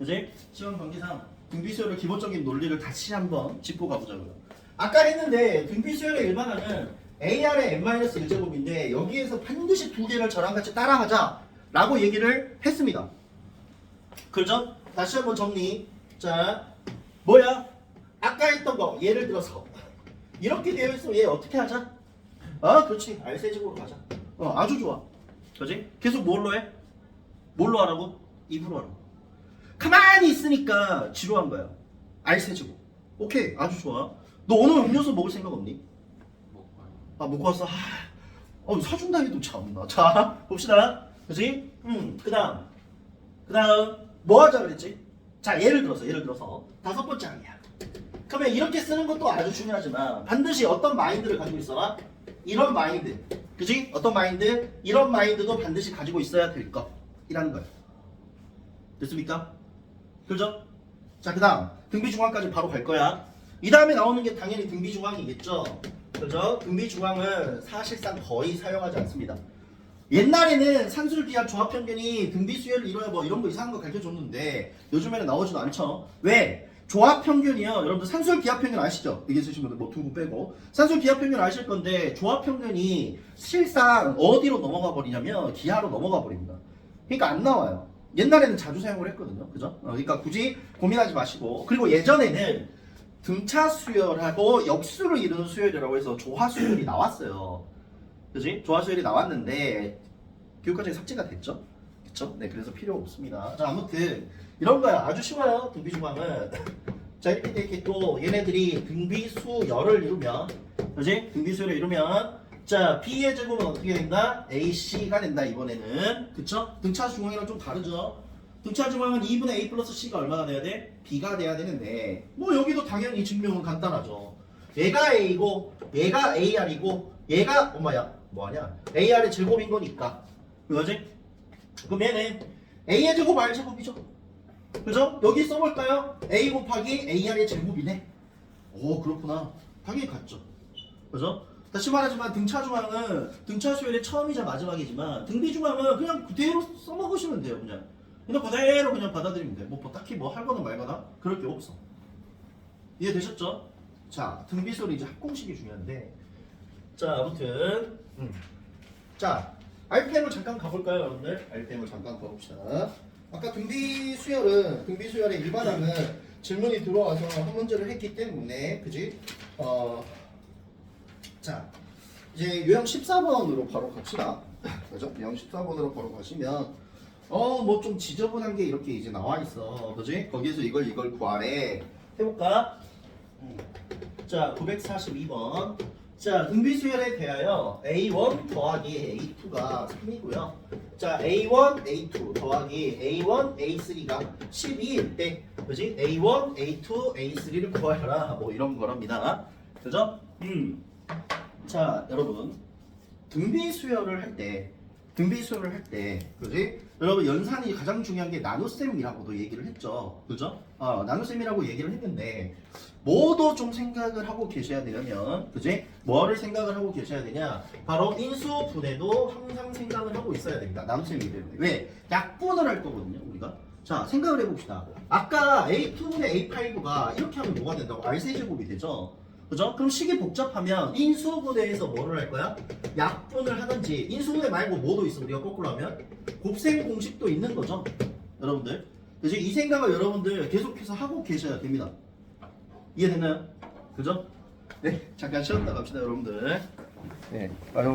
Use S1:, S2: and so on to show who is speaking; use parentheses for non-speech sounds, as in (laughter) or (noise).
S1: 그지? 시험 관계상 등비수열의 기본적인 논리를 다시 한번 짚고 가보자고요. 아까 했는데 등비수열의 일반화는 AR의 n-1제곱인데 여기에서 반드시 두 개를 저랑 같이 따라하자 라고 얘기를 했습니다. 그죠? 다시 한번 정리. 자, 뭐야? 아까 했던 거 예를 들어서 이렇게 되어 있으면 얘 어떻게 하자? 아, 그렇지. R세제곱으로 가자. 어, 아주 좋아. 그지? 계속 뭘로 해? 뭘로 하라고? 입으로 하라고. 가만히 있으니까 지루한 거야. R세제곱. 오케이, 아주 좋아. 너 오늘 음료수 먹을 생각 없니? 아, 먹고 왔어. 아, 어, 사준다 해도 참나. 자, 봅시다. 그지? 음, 그 다음. 그 다음, 뭐 하자 그랬지? 자, 예를 들어서, 예를 들어서, 다섯 번째 항이야. 그러면 이렇게 쓰는 것도 아주 중요하지만, 반드시 어떤 마인드를 가지고 있어라? 이런 마인드. 그지? 어떤 마인드? 이런 마인드도 반드시 가지고 있어야 될 것이라는 거예요. 됐습니까? 그죠? 자, 그 다음, 등비중앙까지 바로 갈 거야. 이 다음에 나오는 게 당연히 등비중앙이겠죠? 그죠? 등비중앙은 사실상 거의 사용하지 않습니다. 옛날에는 산술기압 조합평균이 등비수열을 이뤄야 뭐 이런 거 이상한 거 가르쳐줬는데 요즘에는 나오지도 않죠. 왜? 조합평균이요. 여러분들 산술기압평균 아시죠? 이게 쓰신 분들 뭐 두고 빼고 산술기압평균 아실 건데 조합평균이 실상 어디로 넘어가 버리냐면 기하로 넘어가 버립니다. 그러니까 안 나와요. 옛날에는 자주 사용을 했거든요. 그죠? 어, 그러니까 굳이 고민하지 마시고 그리고 예전에는 등차 수열하고 역수를 이루는 수열이라고 해서 조화 수열이 나왔어요. 그지? 조화 수열이 나왔는데 교육과정에 삭제가 됐죠. 그쵸? 네, 그래서 필요 없습니다. 자, 아무튼 이런 거야. 아주 쉬워요. 등비 중앙은. (laughs) 자, 이렇게 이렇게 또 얘네들이 등비 수 열을 이루면, 그지? 등비 수열을 이루면, 자, B의 제곱은 어떻게 된다? AC가 된다, 이번에는. 그쵸? 등차 중앙이랑 좀 다르죠? 등차 중앙은 2분의 A 플러스 C가 얼마나 돼야 돼? B가 돼야 되는데, 뭐 여기도 당연히 증명은 간단하죠. 얘가 A고, 얘가 AR이고, 얘가, 엄마야, 뭐하냐? AR의 제곱인 거니까. 그거지? 그럼 얘는 A의 제곱 R 제곱이죠. 그죠? 여기 써볼까요? A 곱하기 AR의 제곱이네. 오 그렇구나. 당연히 같죠. 그죠? 다시 말하지만 등차 중앙은 등차 수열의 처음이자 마지막이지만 등비 중앙은 그냥 그대로 써먹으시면 돼요. 그냥 그냥 그대로 그냥 받아들이면 돼. 뭐 딱히 뭐 할 거나 말 거나 그럴 게 없어. 이해되셨죠? 자 등비 수열이 이제 합공식이 중요한데 자 아무튼 음. 자 RPM을 잠깐 가볼까요, 여러분들? RPM을 잠깐 가봅시다. 아까 등비 수열은 등비 수열의 일반항은 질문이 들어와서 한 문제를 했기 때문에 그지? 어, 자 이제 유형 14번으로 바로 갑시다. 그죠? 유형 14번으로 바로 가시면 어 뭐 좀 지저분한 게 이렇게 이제 나와 있어, 그지? 거기에서 이걸 이걸 구하래. 해볼까? 음. 자 942번. 자, 등비수열에 대하여 A1 더하기 A2가 3이고요. 자, A1, A2 더하기 A1, A3가 12일 때, 그지? A1, A2, A3를 구하여라. 뭐 이런 거랍니다. 그죠? 음. 자, 여러분. 등비수열을 할 때, 등비수열을 할 때, 그지? 여러분, 연산이 가장 중요한 게 나눗셈이라고도 얘기를 했죠. 그죠? 어, 나눗셈이라고 얘기를 했는데, 뭐도 좀 생각을 하고 계셔야 되려면, 그지? 뭐를 생각을 하고 계셔야 되냐? 바로 인수분해도 항상 생각을 하고 있어야 됩니다. 나눗셈이기 때문에. 왜? 약분을 할 거거든요, 우리가. 자, 생각을 해봅시다. 아까 A2분의 A5가 이렇게 하면 뭐가 된다고? R3제곱이 되죠? 그죠? 그럼 식이 복잡하면 인수분해에서 뭐를 할 거야? 약분을 하든지 인수분해 말고 뭐도 있어 우리가 거꾸로 하면 곱셈 공식도 있는 거죠 여러분들 그래서 이 생각을 여러분들 계속해서 하고 계셔야 됩니다 이해되나요? 그죠? 네 잠깐 쉬었다 갑시다 여러분들 네 아유